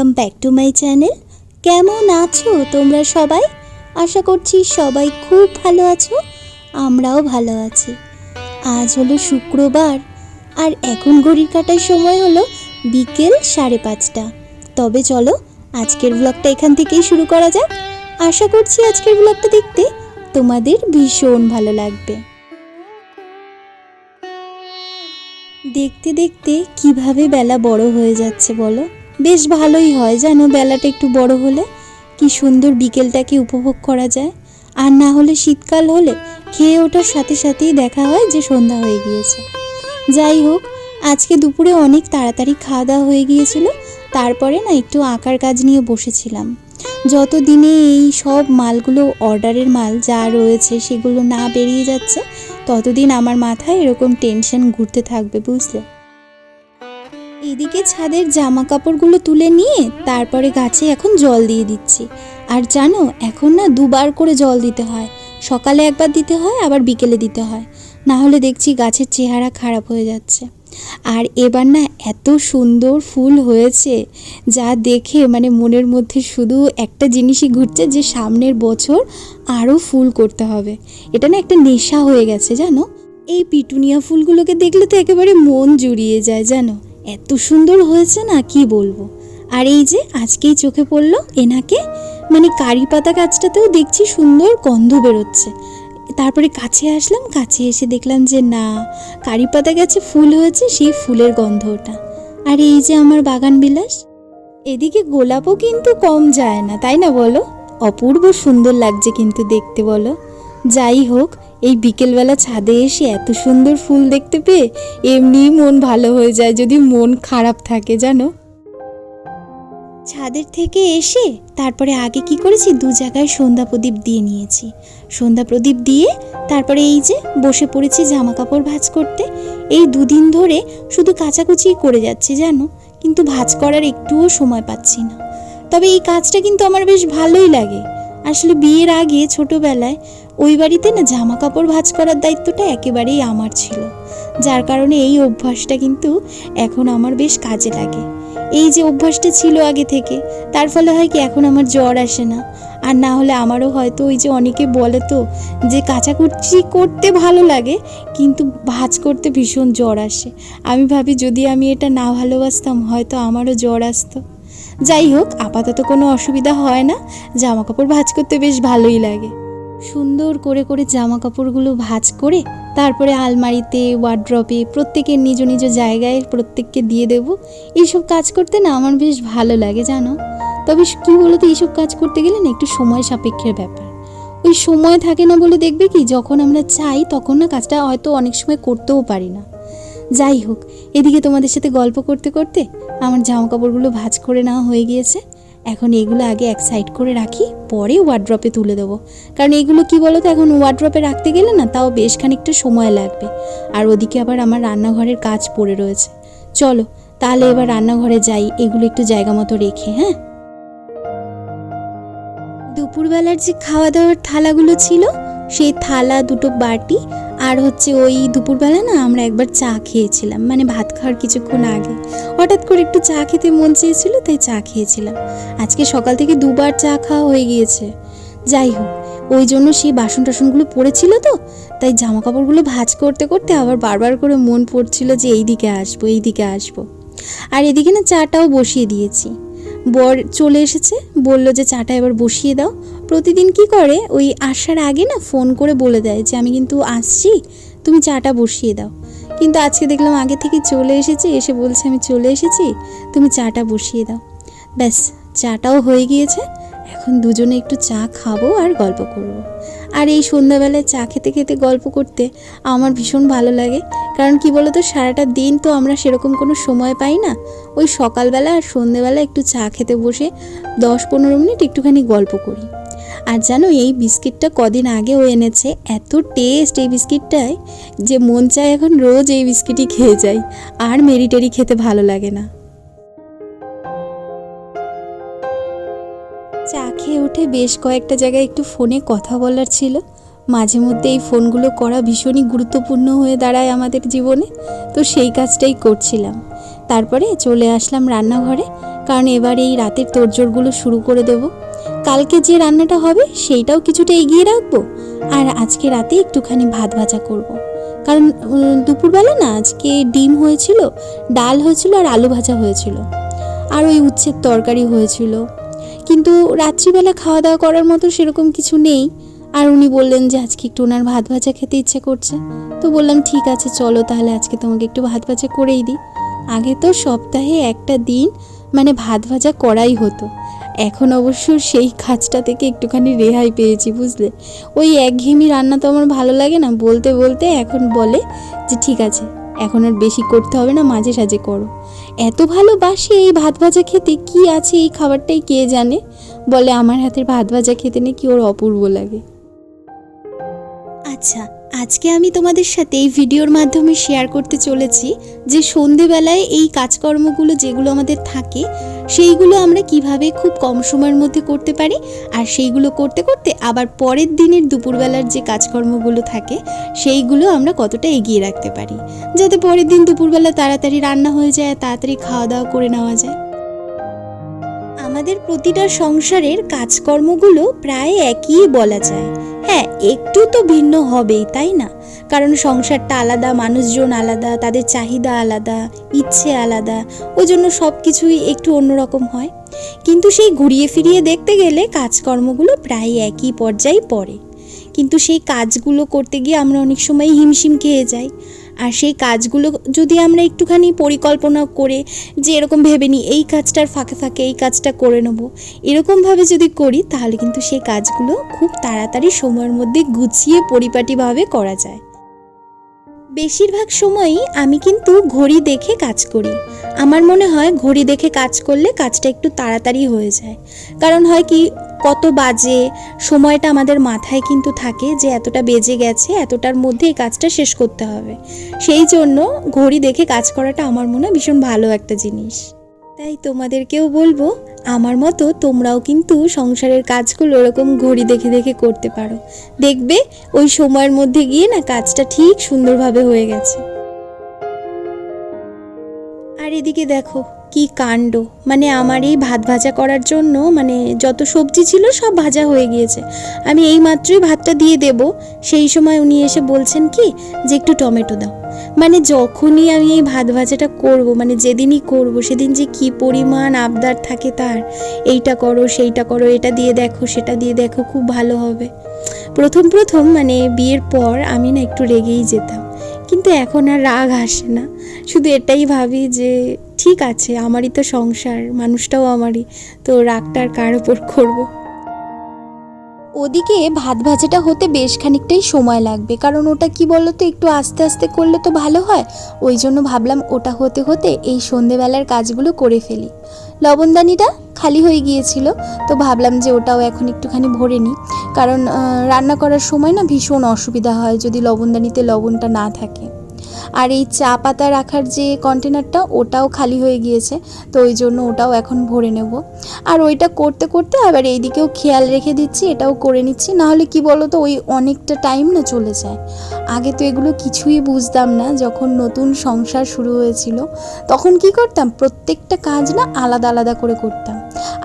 Welcome back to my channel কেমন আছো তোমরা সবাই? আশা করছি সবাই খুব ভালো আছো, আমরাও ভালো আছি। আজ হলো শুক্রবার, আর এখন ঘড়ির কাটার সময় হলো বিকেল সাড়ে পাঁচটা। তবে চলো, আজকের ব্লগটা এখান থেকেই শুরু করা যাক। আশা করছি আজকের ব্লগটা দেখতে তোমাদের ভীষণ ভালো লাগবে। দেখতে দেখতে কীভাবে বেলা বড় হয়ে যাচ্ছে বলো? বেশ ভালোই হয়। জানো, বেলাটা একটু বড় হলে কি সুন্দর বিকেলটাকে উপভোগ করা যায়। আর না হলে শীতকাল হলে খেয়ে ওঠার সাথে সাথেই দেখা হয় যে সন্ধ্যা হয়ে গিয়েছে। যাই হোক, আজকে দুপুরে অনেক তাড়াতাড়ি খাওয়া দাওয়া হয়ে গিয়েছিল। তারপরে না একটু আঁকার কাজ নিয়ে বসেছিলাম। যত দিনে এই সব মালগুলো অর্ডারের মাল যা রয়েছে সেগুলো না বেরিয়ে যাচ্ছে, ততদিন আমার মাথায় এরকম টেনশন ঘুরতে থাকবে, বুঝলে? এদিকে ছাদের জামা কাপড়গুলো তুলে নিয়ে তারপরে গাছে এখন জল দিয়ে দিচ্ছি। আর জানো, এখন না দুবার করে জল দিতে হয়। সকালে একবার দিতে হয়, আবার বিকেলে দিতে হয়। না হলে দেখছি গাছের চেহারা খারাপ হয়ে যাচ্ছে। আর এবার না এত সুন্দর ফুল হয়েছে, যা দেখে মানে মনের মধ্যে শুধু একটা জিনিসই ঘুরছে যে সামনের বছর আরও ফুল করতে হবে। এটা না একটা নেশা হয়ে গেছে, জানো? এই পিটুনিয়া ফুলগুলোকে দেখলে তো একেবারে মন জুড়িয়ে যায়, জানো? এত সুন্দর হয়েছে না, কি বলব? আর এই যে আজকেই চোখে পড়ল এনাকে মানে কারি পাতা গাছটাতেও দেখছি সুন্দর গন্ধ বেরোচ্ছে। তারপরে কাছে আসলাম, কাছে এসে দেখলাম যে না, কারি পাতা গাছে ফুল হয়েছে, সেই ফুলের গন্ধ ওটা। আর এই যে আমার বাগান বিলাস, এদিকে গোলাপও কিন্তু কম যায় না, তাই না বলো? অপূর্ব সুন্দর লাগছে কিন্তু দেখতে বলো। যাই হোক এই বিকেলবেলা ছাদে এসে এত সুন্দর ফুল দেখতে পেয়ে এমনিই মন ভালো হয়ে যায়, যদি মন খারাপ থাকে, জানো? ছাদের থেকে এসে তারপরে আগে কি করেছি? দু জায়গায় সন্ধ্যা প্রদীপ দিয়ে নিয়েছি। সন্ধ্যা প্রদীপ দিয়ে তারপরে এই যে বসে পড়েছি জামা কাপড় ভাঁজ করতে। এই দুদিন ধরে শুধু কাচাকুচি করে যাচ্ছি, জানো? কিন্তু ভাঁজ করার একটুও সময় পাচ্ছি না। তবে এই কাজটা কিন্তু আমার বেশ ভালোই লাগে। আসলে বিয়ের আগে ছোটবেলায় ওই বাড়িতে না জামা কাপড় ভাঁজ করার দায়িত্বটা একেবারেই আমার ছিল। যার কারণে এই অভ্যাসটা কিন্তু এখন আমার বেশ কাজে লাগে। এই যে অভ্যাসটা ছিল আগে থেকে, তার ফলে হয় কি এখন আমার জ্বর আসে না। আর না হলে আমারও হয়তো ওই যে অনেকে বলে তো যে কাচাকুচি করতে ভালো লাগে, কিন্তু ভাঁজ করতে ভীষণ জ্বর আসে। আমি ভাবি যদি আমি এটা না ভালোবাসতাম, হয়তো আমারও জ্বর আসতো। যাই হোক, আপাতত কোনো অসুবিধা হয় না। জামা কাপড় ভাঁজ করতে বেশ ভালোই লাগে। সুন্দর করে করে জামা কাপড়গুলো ভাঁজ করে তারপরে আলমারিতে, ওয়ার্ড্রপে প্রত্যেকের নিজ নিজ জায়গায় প্রত্যেককে দিয়ে দেব। এইসব কাজ করতে না আমার বেশ ভালো লাগে, জানো? তবে কী বলো বলতো, এইসব কাজ করতে গেলে না একটু সময় সাপেক্ষের ব্যাপার। ওই সময় থাকে না বলে দেখবে কি, যখন আমরা চাই, তখন না কাজটা হয়তো অনেক সময় করতেও পারি না। যাই হোক, এদিকে তোমাদের সাথে গল্প করতে করতে আমার জামা কাপড়গুলো ভাঁজ করে নেওয়া হয়ে গিয়েছে। এখন এগুলো আগে এক সাইড করে রাখি, পরে ওয়ার্ড্রপে তুলে দেবো। কারণ এগুলো কি বলো তো এখন ওয়ার্ড্রপে রাখতে গেলে না তাও বেশ খানিকটা সময় লাগবে। আর ওদিকে আবার আমার রান্নাঘরের কাজ পড়ে রয়েছে। চলো, তাহলে এবার রান্নাঘরে যাই, এগুলো একটু জায়গা মতো রেখে হ্যাঁ? দুপুরবেলার যে খাওয়া দাওয়ার থালাগুলো ছিল, সেই থালা দুটো বাটি আর হচ্ছে ওই দুপুরবেলা না আমরা একবার চা খেয়েছিলাম মানে ভাত খাওয়ার কিছুক্ষণ আগে। হঠাৎ করে একটু চা খেতে মন চেয়েছিল, তাই চা খেয়েছিলাম। আজকে সকাল থেকে দুবার চা খাওয়া হয়ে গিয়েছে। যাই হোক, ওই জন্য সেই বাসন টাসনগুলো পড়েছিল তো, তাই জামা কাপড়গুলো ভাজ করতে করতে আবার বারবার করে মন পড়ছিল যে এই দিকে আসব এই দিকে আসব। আর এদিকে না চাটাও বসিয়ে দিয়েছি। বর চলে এসেছে, বলল যে চাটা এবার বসিয়ে দাও। প্রতিদিন কি করে? ওই আসার আগে না ফোন করে বলে দেয় যে, আমি কিন্তু আসছি, তুমি চাটা বসিয়ে দাও। কিন্তু আজকে দেখলাম আগে থেকে চলে এসেছে, এসে বলছে, আমি চলে এসেছি, তুমি চাটা বসিয়ে দাও। ব্যাস, চাটাও হয়ে গিয়েছে। এখন দুজনে একটু চা খাব আর গল্প করব। আর এই সন্ধ্যাবেলায় চা খেতে খেতে গল্প করতে আমার ভীষণ ভালো লাগে। কারণ কি বলো তো সারাটা দিন তো আমরা সেরকম কোনো সময় পাই না। ওই সকালবেলা আর সন্ধ্যেবেলা একটু চা খেতে বসে দশ পনেরো মিনিট একটুখানি গল্প করি। আর জানো, এই বিস্কিটটা কদিন আগে ও এনেছে, এত টেস্ট এই বিস্কিটটায় যে মন চায় এখন রোজ এই বিস্কিটই খেয়ে যাই। আর মেরি টেরি খেতে ভালো লাগে না। উঠে বেশ কয়েকটা জায়গায় একটু ফোনে কথা বলার ছিল। মাঝে মধ্যে এই ফোনগুলো করা ভীষণই গুরুত্বপূর্ণ হয়ে দাঁড়ায় আমাদের জীবনে, তো সেই কাজটাই করছিলাম। তারপরে চলে আসলাম রান্নাঘরে, কারণ এবার এই রাতের তোড়জোড়গুলো শুরু করে দেব। কালকে যে রান্নাটা হবে সেইটাও কিছুটা এগিয়ে রাখব, আর আজকে রাতে একটুখানি ভাত ভাজা করব। কারণ দুপুরবেলা না আজকে ডিম হয়েছিল, ডাল হয়েছিল আর আলু ভাজা হয়েছিল। আর ওই উচ্ছের তরকারি হয়েছিল। কিন্তু রাত্রিবেলা খাওয়া দাওয়া করার মতো সেরকম কিছু নেই। আর উনি বললেন যে, আজকে একটু ওনার ভাত ভাজা খেতে ইচ্ছে করছে। তো বললাম, ঠিক আছে, চলো তাহলে আজকে তোমাকে একটু ভাত ভাজা করেই দিই। আগে তো সপ্তাহে একটা দিন মানে ভাত ভাজা করাই হতো। এখন অবশ্য সেই কাজটা থেকে একটুখানি রেহাই পেয়েছি, বুঝলে? ওই একঘেয়েমি রান্না তো আমার ভালো লাগে না। বলতে বলতে এখন বলে যে, ঠিক আছে, এখন আর বেশি করতে হবে না, মাঝে সাঝে করো। এত ভালোবাসে এই ভাত ভাজা খেতে, কি আছে এই খাবারটাই কে জানে? বলে আমার হাতের ভাত ভাজা খেতে নাকি ওর অপূর্ব লাগে। আচ্ছা আজকে আমি তোমাদের সাথে এই ভিডিওর মাধ্যমে শেয়ার করতে চলেছি যে সন্ধেবেলায় এই কাজকর্মগুলো যেগুলো আমাদের থাকে সেইগুলো আমরা কীভাবে খুব কম সময়ের মধ্যে করতে পারি? আর সেইগুলো করতে করতে আবার পরের দিনের দুপুরবেলার যে কাজকর্মগুলো থাকে, সেইগুলো আমরা কতটা এগিয়ে রাখতে পারি? যাতে পরের দিন দুপুরবেলা তাড়াতাড়ি রান্না হয়ে যায় তাড়াতাড়ি খাওয়া দাওয়া করে নেওয়া যায়। আমাদের প্রতিটা সংসারের কাজকর্মগুলো প্রায় একই বলা যায়। হ্যাঁ একটু তো ভিন্ন হবেই, তাই না? কারণ সংসারটা আলাদা, মানুষজন আলাদা, তাদের চাহিদা আলাদা, ইচ্ছে আলাদা, ওই জন্য সব কিছুই একটু অন্যরকম হয়। কিন্তু সেই ঘুরিয়ে ফিরিয়ে দেখতে গেলে কাজকর্মগুলো প্রায় একই পর্যায়ে পড়ে। কিন্তু সেই কাজগুলো করতে গিয়ে আমরা অনেক সময় হিমশিম খেয়ে যাই। আর সেই কাজগুলো যদি আমরা একটুখানি পরিকল্পনা করে যে এরকম ভেবে নিই, এই কাজটার ফাঁকে ফাঁকে এই কাজটা করে নেব, এরকমভাবে যদি করি, তাহলে কিন্তু সেই কাজগুলো খুব তাড়াতাড়ি সময়ের মধ্যে গুছিয়ে পরিপাটিভাবে করা যায়। বেশিরভাগ সময়ই আমি কিন্তু ঘড়ি দেখে কাজ করি। আমার মনে হয় ঘড়ি দেখে কাজ করলে কাজটা একটু তাড়াতাড়ি হয়ে যায়। কারণ হয় কি কত বাজে, সময়টা আমাদের মাথায় কিন্তু থাকে যে এতটা বেজে গেছে, এতটার মধ্যে এই কাজটা শেষ করতে হবে। সেই জন্য ঘড়ি দেখে কাজ করাটা আমার মনে হয় ভীষণ ভালো একটা জিনিস। তাই তোমাদেরকেও বলব, আমার মতো তোমরাও কিন্তু সংসারের কাজগুলো ওরকম ঘড়ি দেখে দেখে করতে পারো। দেখবে ওই সময়ের মধ্যে গিয়ে না কাজটা ঠিক সুন্দরভাবে হয়ে গেছে। আর এদিকে দেখো কি কাণ্ড? মানে আমার এই ভাত ভাজা করার জন্য মানে যত সবজি ছিল সব ভাজা হয়ে গিয়েছে। আমি এই মাত্রই ভাতটা দিয়ে দেব। সেই সময় উনি এসে বলছেন কি, যে একটু টমেটো দাও। মানে যখনই আমি এই ভাত ভাজাটা করব মানে যেদিনই করব, সেদিন যে কি পরিমাণ আবদার থাকে তার, এইটা করো, সেইটা করো, এটা দিয়ে দেখো, সেটা দিয়ে দেখো, খুব ভালো হবে। প্রথম প্রথম মানে বিয়ের পর আমি না একটু রেগেই যেতাম। কিন্তু এখন আর রাগ আসে না। শুধু এটাই ভাবি যে ঠিক আছে, আমারই তো সংসার, মানুষটাও আমারই, তো রাগটা আর কার ওপর করব? ওদিকে ভাত ভাজাটা হতে বেশ খানিকটাই সময় লাগবে, কারণ ওটা কি বলো তো একটু আস্তে আস্তে করলে তো ভালো হয়। ওই জন্য ভাবলাম ওটা হতে হতে এই সন্ধেবেলার কাজগুলো করে ফেলি। লবণদানিটা খালি হয়ে গিয়েছিল, তো ভাবলাম যে ওটাও এখন একটুখানি ভরে নিই। কারণ রান্না করার সময় না ভীষণ অসুবিধা হয়, যদি লবণদানিতে লবণটা না থাকে। আর এই চা পাতা রাখার যে কন্টেনারটা ওটাও খালি হয়ে গিয়েছে। তো ওই জন্য ওটাও এখন ভরে নেব। আর ওইটা করতে করতে আবার এইদিকেও খেয়াল রেখে দিচ্ছি, এটাও করে নিচ্ছি। নাহলে কি বলো তো ওই অনেকটা টাইম না চলে যায়। আগে তো এগুলো কিছুই বুঝতাম না, যখন নতুন সংসার শুরু হয়েছিল, তখন কি করতাম, প্রত্যেকটা কাজ না আলাদা আলাদা করে করতাম।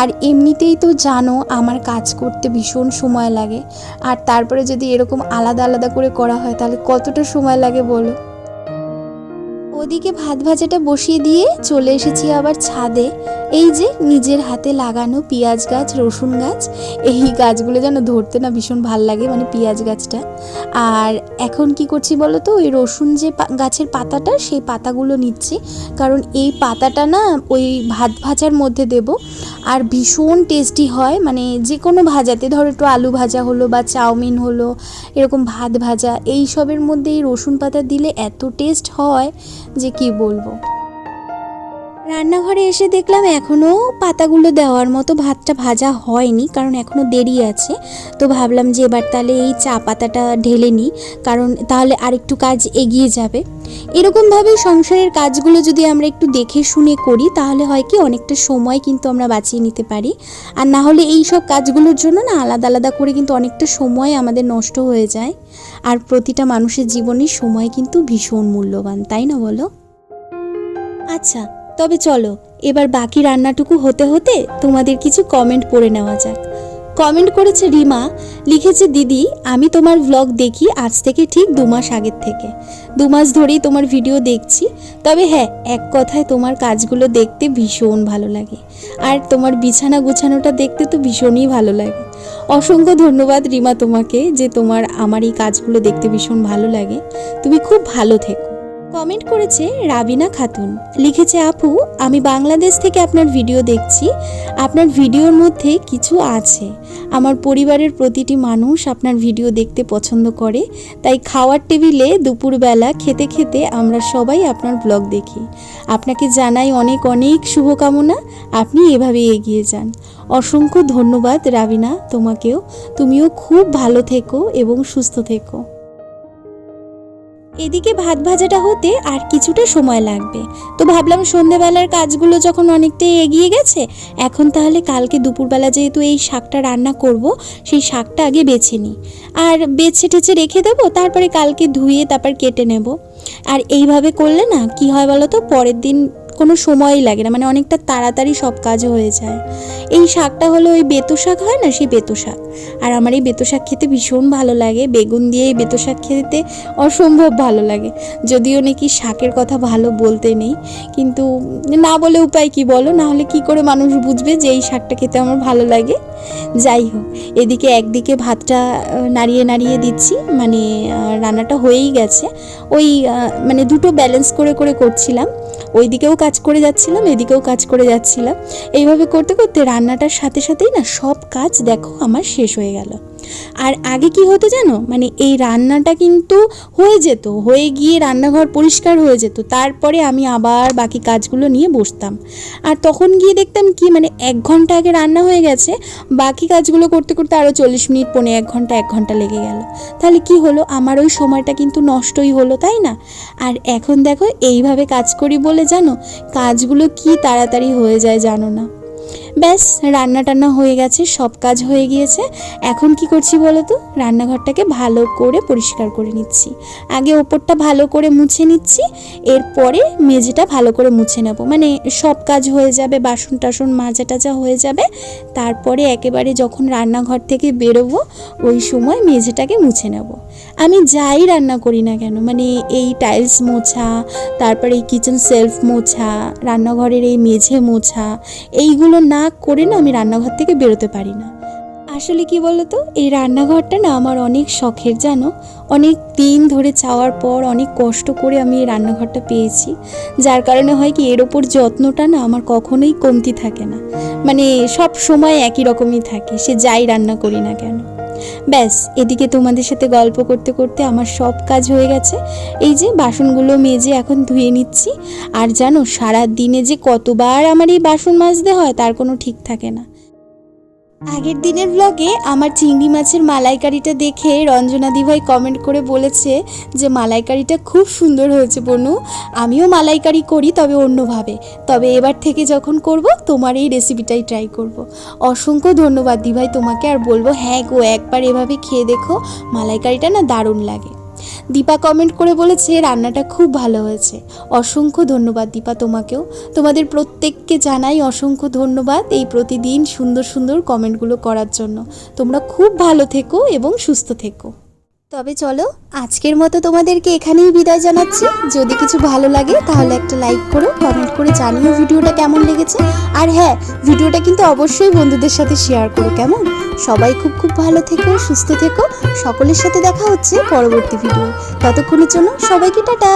আর এমনিতেই তো জানো, আমার কাজ করতে ভীষণ সময় লাগে। আর তারপরে যদি এরকম আলাদা আলাদা করে করা হয়, তাহলে কতটা সময় লাগে বলো? ওদিকে ভাত ভাজাটা বসিয়ে দিয়ে চলে এসেছি আবার ছাদে। এই যে নিজের হাতে লাগানো পেঁয়াজ গাছ, রসুন গাছ, এই গাছগুলো যেন ধরতে না ভীষণ ভালো লাগে মানে পেঁয়াজ গাছটা। আর এখন কি করছি বলো তো? ওই রসুন যে গাছের পাতাটা, সেই পাতাগুলো নিচ্ছি। কারণ এই পাতাটা না ওই ভাত ভাজার মধ্যে দেব। আর ভীষণ টেস্টি হয় মানে যে কোনো ভাজাতে। ধরো একটু আলু ভাজা হলো বা চাউমিন হলো, এরকম ভাত ভাজা, এই সবের মধ্যে এই রসুন পাতা দিলে এত টেস্ট হয়। যে কি বলব? রান্নাঘরে এসে দেখলাম এখনও পাতাগুলো দেওয়ার মতো ভাতটা ভাজা হয়নি, কারণ এখনও দেরি আছে। তো ভাবলাম যে এবার তাহলে এই চা পাতাটা ঢেলে নিই, কারণ তাহলে আরেকটু কাজ এগিয়ে যাবে। এরকমভাবে সংসারের কাজগুলো যদি আমরা একটু দেখে শুনে করি, তাহলে হয় কি অনেকটা সময় কিন্তু আমরা বাঁচিয়ে নিতে পারি। আর না হলে এই সব কাজগুলোর জন্য না আলাদা আলাদা করে কিন্তু অনেকটা সময় আমাদের নষ্ট হয়ে যায়। আর প্রতিটা মানুষের জীবনে সময় কিন্তু ভীষণ মূল্যবান, তাই না বলো? আচ্ছা তবে চলো, এবার বাকি রান্নাটুকু হতে হতে তোমাদের কিছু কমেন্ট পড়ে নেওয়া যাক। কমেন্ট করেছে রিমা, লিখেছে, দিদি, আমি তোমার ভ্লগ দেখি আজ থেকে ঠিক দু মাস আগের থেকে। দু মাস ধরেই তোমার ভিডিও দেখছি। তবে হ্যাঁ এক কথায় তোমার কাজগুলো দেখতে ভীষণ ভালো লাগে। আর তোমার বিছানা গুছানোটা দেখতে তো ভীষণই ভালো লাগে। অসংখ্য ধন্যবাদ রিমা তোমাকে যে তোমার আমার এই কাজগুলো দেখতে ভীষণ ভালো লাগে। তুমি খুব ভালো থেকো। কমেন্ট করেছে রাবিনা খাতুন। লিখেছে, আপু, আমি বাংলাদেশ থেকে আপনার ভিডিও দেখছি। আপনার ভিডিওর মধ্যে কিছু আছে। আমার পরিবারের প্রতিটি মানুষ আপনার ভিডিও দেখতে পছন্দ করে। তাই খাওয়ার টেবিলে দুপুরবেলা খেতে খেতে আমরা সবাই আপনার ব্লগ দেখি। আপনাকে জানাই অনেক অনেক শুভকামনা। আপনি এভাবে এগিয়ে যান। অসংখ্য ধন্যবাদ রাবিনা তোমাকেও। তুমিও খুব ভালো থেকো এবং সুস্থ থেকো। এদিকে ভাত ভাজাটা হতে আর কিছুটা সময় লাগবে। তো ভাবলাম সন্ধেবেলার কাজগুলো যখন অনেকটাই এগিয়ে গেছে, এখন তাহলে কালকে দুপুরবেলা যেহেতু এই শাকটা রান্না করব, সেই শাকটা আগে বেছে নিই। আর বেছে টেছে রেখে দেবো, তারপরে কালকে ধুয়ে তারপর কেটে নেব। আর এইভাবে করলে না, কি হয় বলো তো পরের দিন কোনো সময়ই লাগে না মানে অনেকটা তাড়াতাড়ি সব কাজ হয়ে যায়। এই শাকটা হলো ওই বেতো শাক হয় না, সেই বেতো শাক। আর আমার এই বেতো শাক খেতে ভীষণ ভালো লাগে, বেগুন দিয়ে এই বেতো শাক খেতে অসম্ভব ভালো লাগে। যদিও নাকি শাকের কথা ভালো বলতে নেই, কিন্তু না বলে উপায় কি বলো? না হলে কি করে মানুষ বুঝবে যে এই শাকটা খেতে আমার ভালো লাগে? যাই হোক, এদিকে একদিকে ভাতটা নাড়িয়ে নাড়িয়ে দিচ্ছি মানে রান্নাটা হয়েই গেছে। ওই মানে দুটো ব্যালেন্স করে করে করছিলাম। ওই দিকেও কাজ করে যাচ্ছিলাম, এদিকেও কাজ করে যাচ্ছিলাম। এইভাবে করতে করতে রান্নাটার সাথে সাথেই না সব কাজ দেখো আমার শেষ হয়ে গেল। আর আগে কি হতো জানো? মানে এই রান্নাটা কিন্তু হয়ে যেত, হয়ে গিয়ে রান্নাঘর পরিষ্কার হয়ে যেত। তারপরে আমি আবার বাকি কাজগুলো নিয়ে বসতাম। আর তখন গিয়ে দেখতাম কি মানে এক ঘণ্টা আগে রান্না হয়ে গেছে, বাকি কাজগুলো করতে করতে আরও চল্লিশ মিনিট, পনে এক ঘণ্টা এক ঘণ্টা লেগে গেল। তাহলে কি হলো? আমার ওই সময়টা কিন্তু নষ্টই হলো, তাই না? আর এখন দেখো, এইভাবে কাজ করি বলে জানো, কাজগুলো কি তাড়াতাড়ি হয়ে যায় জানো না। ব্যাস রান্না টান্না হয়ে গেছে, সব কাজ হয়ে গিয়েছে। এখন কি করছি বলো তো? রান্নাঘরটাকে ভালো করে পরিষ্কার করে নিচ্ছি। আগে ওপরটা ভালো করে মুছে নিচ্ছি, এরপরে মেঝেটা ভালো করে মুছে নেব। মানে সব কাজ হয়ে যাবে, বাসন টাসন মাজা টাজা হয়ে যাবে। তারপরে একেবারে যখন রান্নাঘর থেকে বেরোবো, ওই সময় মেঝেটাকে মুছে নেব। আমি যাই রান্না করি না কেন মানে এই টাইলস মোছা, তারপরে এই কিচেন সেলফ মোছা, রান্নাঘরের এই মেঝে মোছা, এইগুলো না করে না আমি রান্নাঘর থেকে বেরোতে পারি না। আসলে কি বলতো, এই রান্নাঘরটা না আমার অনেক শখের, জানো? অনেক দিন ধরে চাওয়ার পর অনেক কষ্ট করে আমি এই রান্নাঘরটা পেয়েছি। যার কারণে হয় কি, এর ওপর যত্নটা না আমার কখনোই কমতি থাকে না। মানে সব সময় একই রকমই থাকে, সে যাই রান্না করি না কেন। ব্যাস, এদিকে তোমাদের সাথে গল্প করতে করতে আমার সব কাজ হয়ে গেছে। এই যে বাসনগুলো মেজে এখন ধুয়ে নিচ্ছি। আর জানো সারা দিনে যে কতবার আমার এই বাসন মাজতে হয়, তার কোনো ঠিক থাকে না। আগের দিনের ব্লগে আমার চিংড়ি মাছের মালাইকারিটা দেখে রঞ্জনা দিভাই কমেন্ট করে বলেছে যে মালাইকারিটা খুব সুন্দর হয়েছে বনু। আমিও মালাইকারি করি তবে অন্যভাবে। তবে এবার থেকে যখন করব, তোমার এই রেসিপিটাই ট্রাই করব। অসংখ্য ধন্যবাদ দিভাই তোমাকে, আর বলব হ্যাঁ গো, একবার এভাবে খেয়ে দেখো। মালাইকারিটা না দারুণ লাগে। দীপা কমেন্ট করে বলেছে, রান্নাটা খুব ভালো হয়েছে। অসংখ্য ধন্যবাদ দীপা তোমাকেও। তোমাদের প্রত্যেককে জানাই অসংখ্য ধন্যবাদ এই প্রতিদিন সুন্দর সুন্দর কমেন্টগুলো করার জন্য। তোমরা খুব ভালো থেকো এবং সুস্থ থেকো। তবে চলো, আজকের মতো তোমাদেরকে এখানেই বিদায় জানাচ্ছি। যদি কিছু ভালো লাগে, তাহলে একটা লাইক করো কমেন্ট করে জানিও ভিডিওটা কেমন লেগেছে। আর হ্যাঁ ভিডিওটা কিন্তু অবশ্যই বন্ধুদের সাথে শেয়ার করো, কেমন? সবাই খুব ভালো থেকো সুস্থ থেকো। সকলের সাথে দেখা হচ্ছে পরবর্তী ভিডিও ততক্ষণের জন্য সবাইকে টাটা।